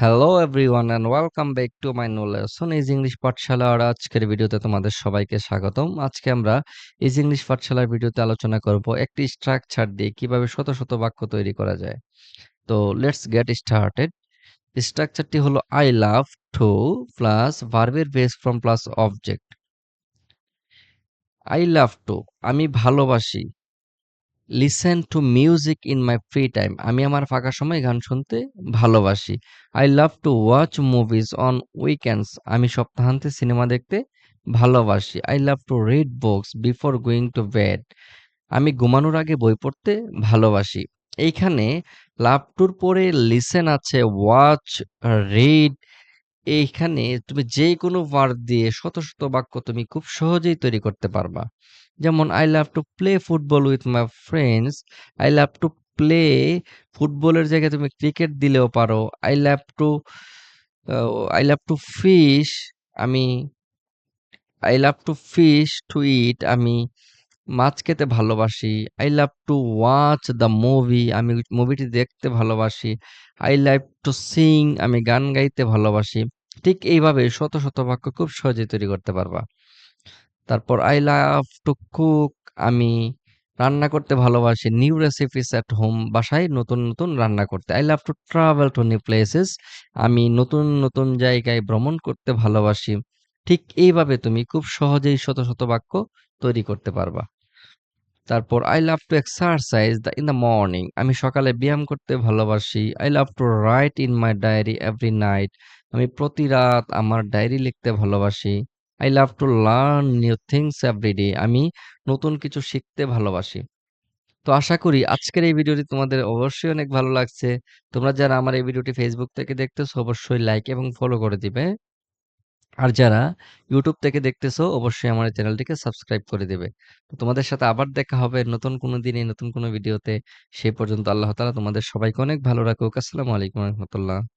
Hello everyone and welcome back to my no lesson is English Pathshala আর আজকের ভিডিওতে তোমাদের সবাইকে স্বাগতম। আজকে আমরা ইজ ইংলিশ পাঠশালার ভিডিওতে আলোচনা করব একটি স্ট্রাকচার দিয়ে কীভাবে শত শত বাক্য তৈরি করা যায়। তো লেটস গেট স্টার্টেড স্ট্রাকচারটি হলো আই লাভ টু প্লাস ভার্বের base form plus object I love to আমি ভালোবাসি। Listen to music in my free time আমি আমার ফাঁকা সময় গান শুনতে ভালোবাসি। I love to watch movies on weekends আমি সপ্তাহান্তে সিনেমা দেখতে ভালোবাসি। I love to read books before going to bed আমি ঘুমানোর আগে বই পড়তে ভালোবাসি। এইখানে লাভ টুর পরে লিসেন আছে ওয়াচ রিড এইখানে তুমি যে কোনো ওয়ার্ড দিয়ে শত শত বাক্য তুমি খুব সহজেই তৈরি করতে পারবা। যেমন I love to play football with my friends I love to play ফুটবলের জায়গায় তুমি ক্রিকেট দিলেও পারো। I love to I love to fish আমি I love to fish to eat আমি, মাছ খেতে ভালোবাসি। I love to watch the movie আমি মুভিটি দেখতে ভালোবাসি। আই লাভ টু সিং আমি, গান গাইতে ভালোবাসি। ঠিক এইভাবে শত শত বাক্য খুব সহজে তৈরি করতে পারবা। তারপর আই লাভ টু কুক আমি রান্না করতে ভালোবাসি। নিউ রেসিপিস অ্যাট হোম বাসায় নতুন নতুন রান্না করতে। I love to travel to new places আমি নতুন নতুন জায়গায় ভ্রমণ করতে ভালোবাসি। ঠিক এইভাবে তুমি খুব সহজেই শত শত বাক্য তৈরি করতে পারবা। তারপর I love to exercise the in the morning আমি সকালে ব্যায়াম করতে ভালোবাসি। I love to write in my diary every night আমি প্রতি রাত আমার ডায়েরি লিখতে ভালোবাসি। I love to learn new things every day আমি নতুন কিছু শিখতে ভালোবাসি। তো আশা করি আজকের এই ভিডিওটি তোমাদের অবশ্যই অনেক ভালো লাগছে। তোমরা যারা আমার এই ভিডিওটি ফেসবুক থেকে দেখতেছো, অবশ্যই লাইক এবং ফলো করে দিবে। আর যারা ইউটিউব থেকে দেখতেছো, অবশ্যই আমার চ্যানেলটিকে সাবস্ক্রাইব করে দেবে। তো তোমাদের সাথে আবার দেখা হবে নতুন কোনো দিনে, নতুন কোনো ভিডিওতে সেই পর্যন্ত আল্লাহ তালা তোমাদের সবাইকে অনেক ভালো রাখুক। আসসালামু আলাইকুম রহমতুল্লাহ।